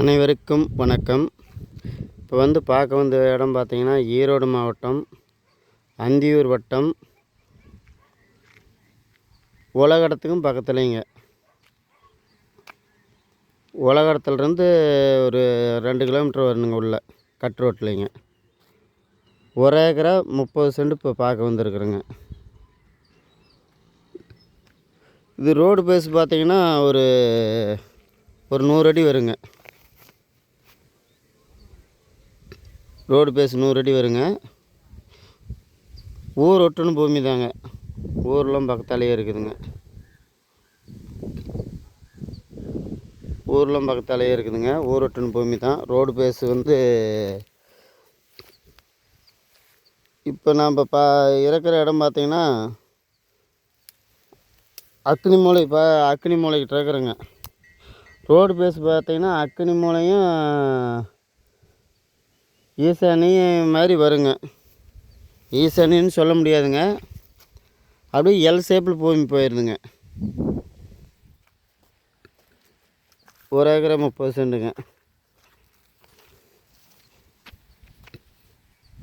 அனைவருக்கும் வணக்கம். இப்போ வந்து பார்க்க வந்த இடம் பார்த்திங்கன்னா ஈரோடு மாவட்டம் அந்தியூர் வட்டம். உலகடத்துக்கும் பக்கத்துலேங்க உலகடத்துலேருந்து ஒரு ரெண்டு கிலோமீட்டர் வரணுங்க உள்ள கட் ரோட்லேங்க ஒரு ஏக்கரா முப்பது சென்ட் இப்போ பார்க்க வந்திருக்குறேங்க. இது ரோடு பேஸ் பார்த்திங்கன்னா ஒரு ஒரு நூறு அடி வருங்க. ரோடு பேஸ் நூறு அடி வருங்க. ஊர் ஒட்டுன்னு பூமி தாங்க. ஊர்லாம் பக்கத்தாலேயே இருக்குதுங்க. ஊர்லாம் பக்கத்தாலேயே இருக்குதுங்க. ஊர் ஒட்டுன்னு பூமி தான். ரோடு பேஸ் வந்து இப்போ நாம் பா இருக்கிற இடம் பார்த்திங்கன்னா அக்னி மூலை இப்போ அக்னி மூளைக்கிட்ட இருக்கிறேங்க ரோடு பேஸ் பார்த்திங்கன்னா அக்னி மூலையும் ஈசானி மாதிரி வருங்க. ஈசானின்னு சொல்ல முடியாதுங்க. அப்படியே எல் ஷேப்பில் பூமி போயிடுதுங்க ஒரு ஏக்கரை முப்பது சென்ட்டுங்க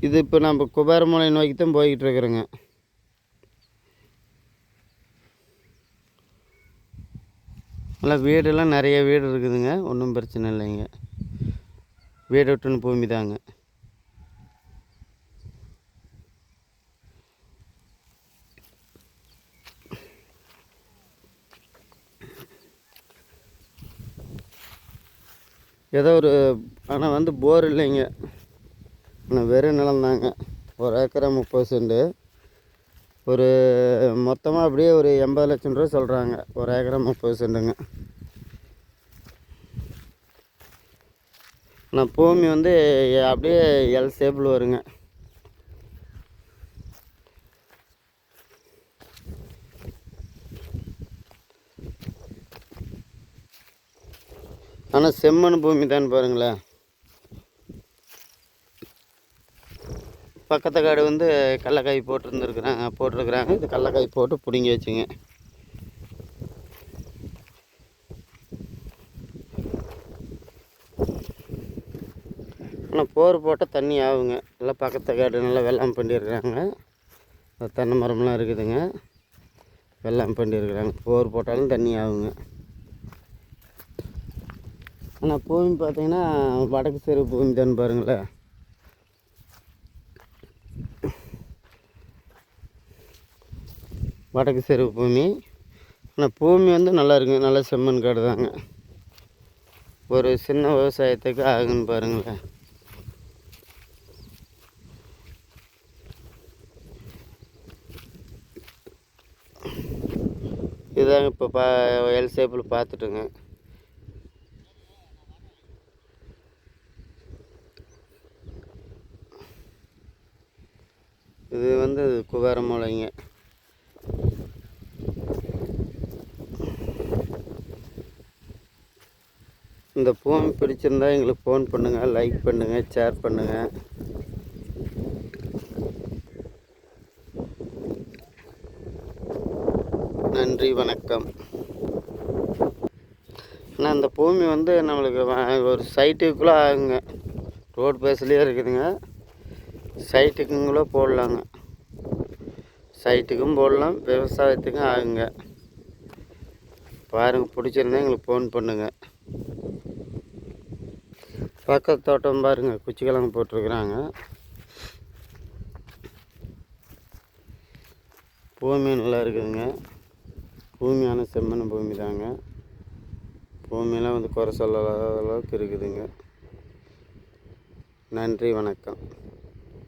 இது இப்போ நம்ம குபேரமலை நோக்கி தான் போய்கிட்டு இருக்கிறோங்க. நல்லா வீடெல்லாம் நிறைய வீடு இருக்குதுங்க. ஒன்றும் பிரச்சனை இல்லைங்க. வீடு விட்டுன்னு பூமி தாங்க. ஏதோ ஒரு ஆனால் வந்து போர் இல்லைங்க. ஆனால் வெறும் நிலம்தாங்க ஒரு ஏக்கரை முப்பது சென்ட்டு ஒரு மொத்தமாக அப்படியே ஒரு எண்பது லட்சம் ரூபா சொல்கிறாங்க ஒரு ஏக்கரை முப்பது சென்ட்டுங்க நான் பூமி வந்து அப்படியே எல் ஷேப்பில் வருங்க. ஆனால் செம்மண் பூமி தான் பாருங்களேன். பக்கத்து காடு வந்து கடலக்காய் போட்டுருந்துருக்குறாங்க போட்டிருக்குறாங்க. இது கடலக்காய் போட்டு பிடுங்கி வச்சுங்க. ஆனால் போர் போட்டால் தண்ணி ஆகுங்க. நல்லா பக்கத்து காடு நல்லா வெள்ளாம் பண்ணியிருக்கிறாங்க. தென்னை மரம்லாம் இருக்குதுங்க. வெள்ளாம் பண்ணியிருக்கிறாங்க. போர் போட்டாலும் தண்ணி ஆகுங்க. ஆனால் பூமி பார்த்தீங்கன்னா வடக்கு சைடு பூமி தான் பாருங்களேன். வடக்கு செருவு பூமி. ஆனால் பூமி வந்து நல்லா இருக்குங்க நல்ல செம்மண் காடு தாங்க. ஒரு சின்ன விவசாயத்துக்கு ஆகுன்னு பாருங்களேன். இதாங்க இப்போ பா எல் சேப்பில் பார்த்துட்டுங்க. இது வந்து குபேரமலைங்க இந்த ஃபோன் பிடிச்சிருந்தா எங்களுக்கு ஃபோன் பண்ணுங்கள் லைக் பண்ணுங்கள் ஷேர் பண்ணுங்கள் நன்றி வணக்கம். ஆனால் இந்த பூமி வந்து நம்மளுக்கு ஒரு சைட்டுக்குள்ளே ஆகுங்க. ரோடு பேஸ்லேயே இருக்குதுங்க. சைட்டுக்குங்களோ போடலாங்க. சைட்டுக்கும் போடலாம் விவசாயத்துக்கும் ஆகுங்க. பாருங்கள் பிடிச்சிருந்தா எங்களுக்கு ஃபோன் பண்ணுங்கள் பக்கத்து தோட்டம் பாருங்கள் குச்சிக்கிழங்கு போட்டிருக்குறாங்க. பூமி நல்லா இருக்குதுங்க. பூமியான செம்மண் பூமி தாங்க. பூமியெல்லாம் வந்து குறை சொல்லாத அளவுக்கு இருக்குதுங்க. நன்றி வணக்கம்.